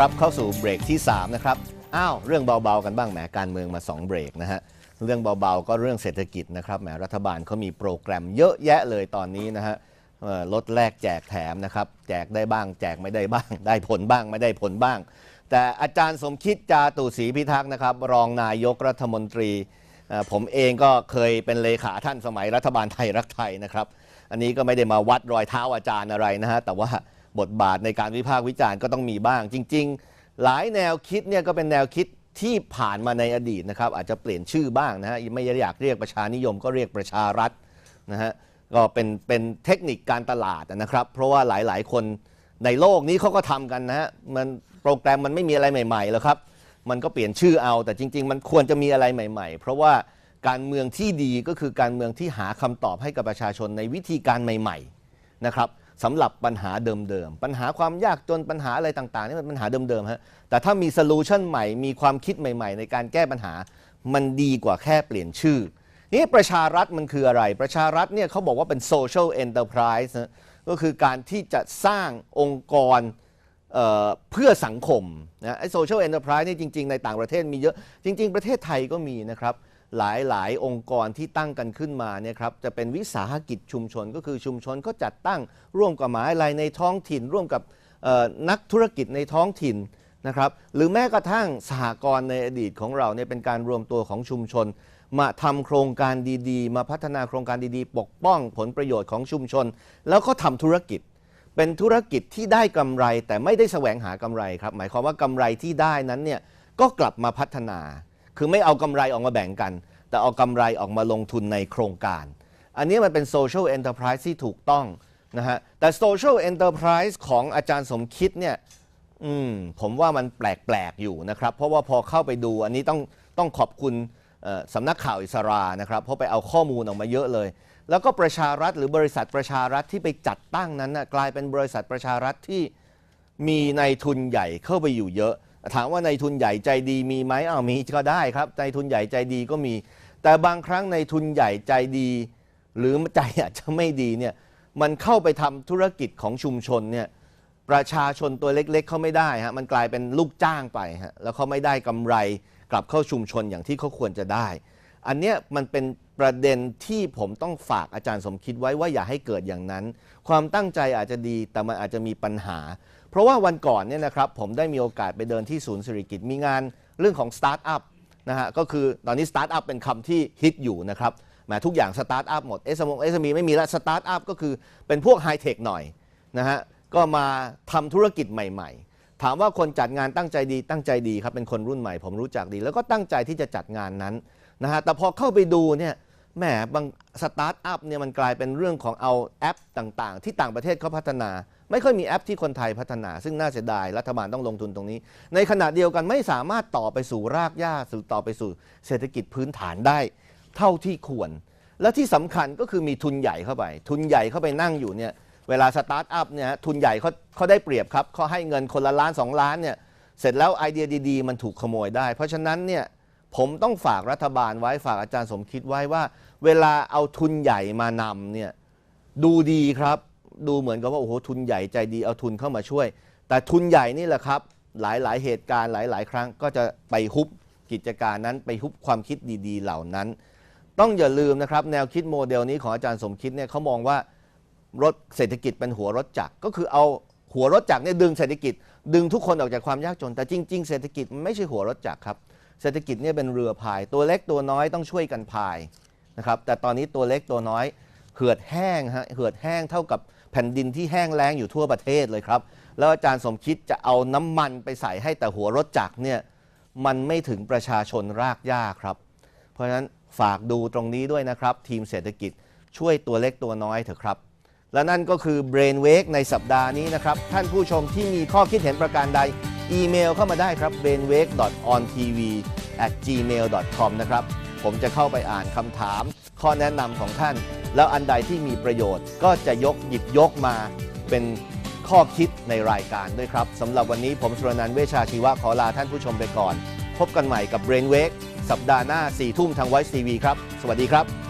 ครับเข้าสู่เบรกที่ 3 นะครับ อ้าว เรื่องเบา ๆ กันบ้างแหมการเมืองมา 2 เบรกนะฮะ เรื่องเบา ๆ ก็เรื่องเศรษฐกิจนะครับแหมรัฐบาลเขามีโปรแกรมเยอะแยะเลยตอนนี้นะฮะลดแลกแจกแถมนะครับ แจกได้บ้าง แจกไม่ได้บ้าง ได้ผลบ้างไม่ได้ผลบ้าง แต่อาจารย์สมคิดจาตุศรีพิทักษ์นะครับ รองนายกรัฐมนตรี ผมเองก็เคยเป็นเลขาท่านสมัยรัฐบาลไทยรักไทยนะครับ อันนี้ก็ไม่ได้มาวัดรอยเท้าอาจารย์อะไรนะฮะแต่ว่า บทบาทในการวิพากษ์วิจารณ์ก็ต้องมีบ้าง จริง ๆ หลายแนวคิดเนี่ยก็เป็นแนวคิดที่ผ่านมาในอดีตนะครับ อาจจะเปลี่ยนชื่อบ้างนะฮะไม่อยากเรียกประชานิยมก็เรียกประชารัฐนะฮะก็เป็นเป็นเทคนิคการตลาดนะครับ เพราะว่าหลายๆ คนในโลกนี้เขาก็ทำกันนะฮะมันโปรแกรมมันไม่มีอะไรใหม่ๆแล้วครับ มันก็เปลี่ยนชื่อเอา แต่จริง ๆ มันควรจะมีอะไรใหม่ ๆ เพราะว่าการเมืองที่ดีก็คือการเมืองที่หาคำตอบให้กับประชาชนในวิธีการใหม่ ๆ นะครับ สำหรับปัญหาเดิมๆ ปัญหาความยากจนปัญหาอะไรต่างๆนี่มันปัญหาเดิมๆฮะแต่ถ้ามีโซลูชันใหม่มีความคิดใหม่ ๆ ในการแก้ปัญหามันดีกว่าแค่เปลี่ยนชื่อนี่ประชารัฐมันคืออะไร ประชารัฐเนี่ยเขาบอกว่าเป็น social enterprise นะก็คือการที่จะสร้างองค์กรเเพื่อสังคมนะไอ้โซเชียลเอ็นเตอร์ไพรส์นี่จริง ๆ ในต่างประเทศมีเยอะ จริง ๆ ประเทศไทยก็มีนะครับ หลายหลายองค์กรที่ตั้งกันขึ้นมาเนี่ยครับจะเป็นวิสาหกิจชุมชน ก็คือชุมชนก็จัดตั้งร่วมกับหมหาอะไรในท้องถิ่น ร่วมกับนักธุรกิจในท้องถิ่นนะครับหรือแม้กระทั่งสหกรณ์ในอดีตของเราเนี่ยเป็นการรวมตัวของชุมชน มาทำโครงการดีๆ มาพัฒนาโครงการดีๆ ปกป้องผลประโยชน์ของชุมชน แล้วก็ทำธุรกิจ เป็นธุรกิจที่ได้กำไรแต่ไม่ได้แสวงหากำไรครับหมายความว่ากำไรที่ได้นั้นเนี่ยก็กลับมาพัฒนา คือไม่เอากำไรออกมาแบ่งกัน แต่เอากำไรออกมาลงทุนในโครงการ อันนี้มันเป็นโซเชียลเอ็นเตอร์ไพรส์ที่ถูกต้องนะฮะแต่โซเชียลเอ็นเตอร์ไพรส์ของอาจารย์สมคิดเนี่ยอืมผมว่ามันแปลกๆอยู่นะครับ เพราะว่าพอเข้าไปดูอันนี้ต้องต้องขอบคุณสำนักข่าวอิสรานะครับ เพราะไปเอาข้อมูลออกมาเยอะเลย แล้วก็ประชารัฐหรือบริษัทประชารัฐที่ไปจัดตั้งนั้นนะกลายเป็นบริษัทประชารัฐที่มีในทุนใหญ่เข้าไปอยู่เยอะ ถามว่าในทุนใหญ่ใจดีมีไหมอ้าวมีก็ได้ครับในทุนใหญ่ใจดีก็มี แต่บางครั้งในทุนใหญ่ใจดี หรือใจอาจจะไม่ดีเนี่ยมันเข้าไปทำธุรกิจของชุมชนเนี่ยประชาชนตัวเล็กๆเขาไม่ได้ฮะมันกลายเป็นลูกจ้างไปฮะแล้วเขาไม่ได้กำไรกลับเข้าชุมชนอย่างที่เขาควรจะได้ อันเนี้ยมันเป็น ประเด็นที่ผมต้องฝากอาจารย์สมคิดไว้ว่าอย่าให้เกิดอย่างนั้น ความตั้งใจอาจจะดีแต่มันอาจจะมีปัญหา เพราะว่าวันก่อนเนี่ยนะครับผมได้มีโอกาสไปเดินที่ศูนย์สิริกิตมีงานเรื่องของสตาร์ทอัพนะฮะก็คือตอนนี้สตาร์ทอัพเป็นคำที่ฮิตอยู่นะครับแหมทุกอย่างสตาร์ทอัพหมดเอสมงเอสมีไม่มีแล้วสตาร์ทอัพก็คือเป็นพวกไฮเทคหน่อยนะฮะก็มาทำธุรกิจใหม่ ๆถามว่าคนจัดงานตั้งใจดีตั้งใจดีครับเป็นคนรุ่นใหม่ผมรู้จักดี แล้วก็ตั้งใจที่จะจัดงานนั้น นะฮะแต่พอเข้าไปดูเนี่ยแหมบางสตาร์ทอัพเนี่ยมันกลายเป็นเรื่องของเอาแอปต่างๆ ที่ต่างประเทศเขาพัฒนา ไม่ค่อยมีแอปที่คนไทยพัฒนา ซึ่งน่าเสียดายรัฐบาลต้องลงทุนตรงนี้ ในขณะเดียวกันไม่สามารถต่อไปสู่รากหญ้าสู่ต่อไปสู่เศรษฐกิจพื้นฐานได้ เท่าที่ควร และที่สำคัญก็คือมีทุนใหญ่เข้าไป ทุนใหญ่เข้าไปนั่งอยู่เนี่ยเวลาสตาร์ทอัพเนี่ยทุนใหญ่เขาเขาได้เปรียบครับเขาให้เงินคนละล้านสองล้านเนี่ยเสร็จแล้วไอเดียดี ๆ มันถูกขโมยได้ เพราะฉะนั้นเนี่ย ผมต้องฝากรัฐบาลไว้ฝากอาจารย์สมคิดไว้ว่า เวลาเอาทุนใหญ่มานำเนี่ยดูดีครับ ดูเหมือนกับว่าโอ้โหทุนใหญ่ใจดีเอาทุนเข้ามาช่วย แต่ทุนใหญ่นี่แหละครับ หลายๆ เหตุการณ์หลาย ๆ ครั้งก็จะไปฮุบกิจการนั้นไปฮุบความคิดดีๆ เหล่านั้น ต้องอย่าลืมนะครับ แนวคิดโมเดลนี้ของอาจารย์สมคิดเนี่ยเขามองว่ารถเศรษฐกิจเป็นหัวรถจักรก็คือเอาหัวรถจักรเนี่ยดึงเศรษฐกิจ ดึงทุกคนออกจากความยากจน แต่จริง ๆ เศรษฐกิจไม่ใช่หัวรถจักรครับ เศรษฐกิจเนี่ยเป็นเรือพาย ตัวเล็กตัวน้อยต้องช่วยกันพายนะครับแต่ตอนนี้ตัวเล็กตัวน้อยเหือดแห้งฮะเหือดแห้งเท่ากับแผ่นดินที่แห้งแล้งอยู่ทั่วประเทศเลยครับ แล้วอาจารย์สมคิดจะเอาน้ำมันไปใส่ให้แต่หัวรถจักรเนี่ยมันไม่ถึงประชาชนรากหญ้าครับ เพราะฉะนั้นฝากดูตรงนี้ด้วยนะครับ ทีมเศรษฐกิจช่วยตัวเล็กตัวน้อยเถอะครับ และนั่นก็คือ Brain Wake ในสัปดาห์นี้นะครับ ท่านผู้ชมที่มีข้อคิดเห็นประการใด อีเมลเข้ามาได้ครับ brainwake.ontv@gmail.com นะครับ ผมจะเข้าไปอ่านคำถาม ข้อแนะนำของท่าน แล้วอันใดที่มีประโยชน์ ก็จะยกหยิบยกมาเป็นข้อคิดในรายการด้วยครับสำหรับวันนี้ผมสุรนันท์เวชชาชีวะขอลาท่านผู้ชมไปก่อน พบกันใหม่กับ Brain Wake สัปดาห์หน้า4ทุ่มทาง Voice TV ครับ สวัสดีครับ